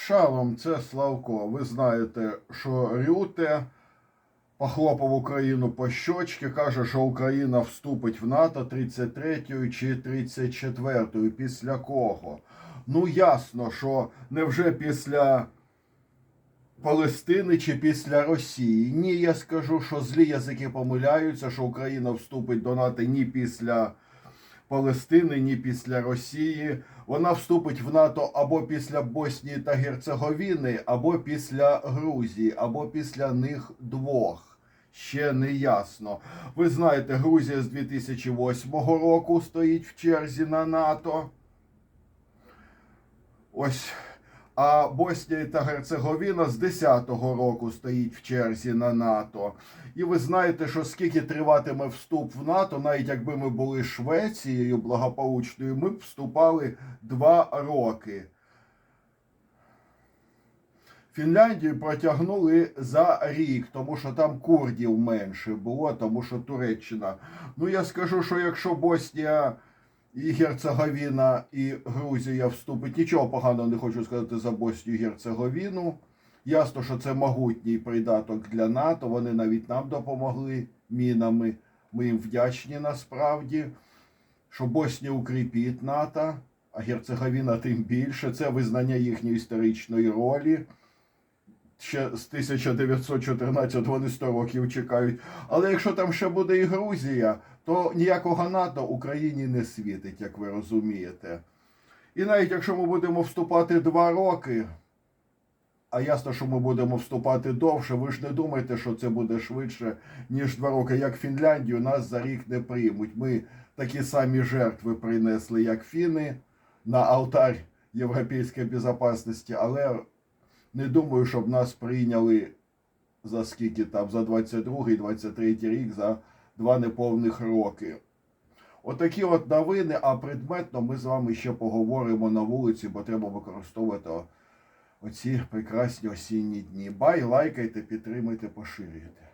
Шалом, це Славко. Ви знаєте, що Рюте похлопав Україну по щочці, каже, що Україна вступить в НАТО 33-ю чи 34-ю. Після кого? Ну, ясно, що невже після Палестини чи після Росії? Ні, я скажу, що злі язики помиляються, що Україна вступить до НАТО ні після Палестини, ні після Росії. Вона вступить в НАТО або після Боснії та Герцеговіни, або після Грузії, або після них двох. Ще не ясно. Ви знаєте, Грузія з 2008 року стоїть в черзі на НАТО. Ось. А Боснія та Герцеговіна з 10-го року стоїть в черзі на НАТО. І ви знаєте, що скільки триватиме вступ в НАТО, навіть якби ми були Швецією благополучною, ми б вступали два роки. Фінляндію протягнули за рік, тому що там курдів менше було, тому що Туреччина. Ну я скажу, що якщо Боснія і Герцеговіна і Грузія вступить, нічого поганого не хочу сказати за Боснію і Герцеговіну. Ясно, що це могутній придаток для НАТО. Вони навіть нам допомогли мінами. Ми їм вдячні насправді, що Боснія укріпить НАТО, а Герцеговіна тим більше. Це визнання їхньої історичної ролі. Ще з 1914 вони 100 років чекають. Але якщо там ще буде і Грузія, то ніякого НАТО Україні не світить, як ви розумієте. І навіть якщо ми будемо вступати два роки, а ясно, що ми будемо вступати довше, ви ж не думайте, що це буде швидше, ніж два роки. Як Фінляндію, нас за рік не приймуть. Ми такі самі жертви принесли, як фіни, на алтарь європейської безпечності, але не думаю, щоб нас прийняли за скільки там, за 22-23 рік, за два неповних роки. Отакі от новини, а предметно ми з вами ще поговоримо на вулиці, бо треба використовувати оці прекрасні осінні дні. Бай, лайкайте, підтримайте, поширюйте.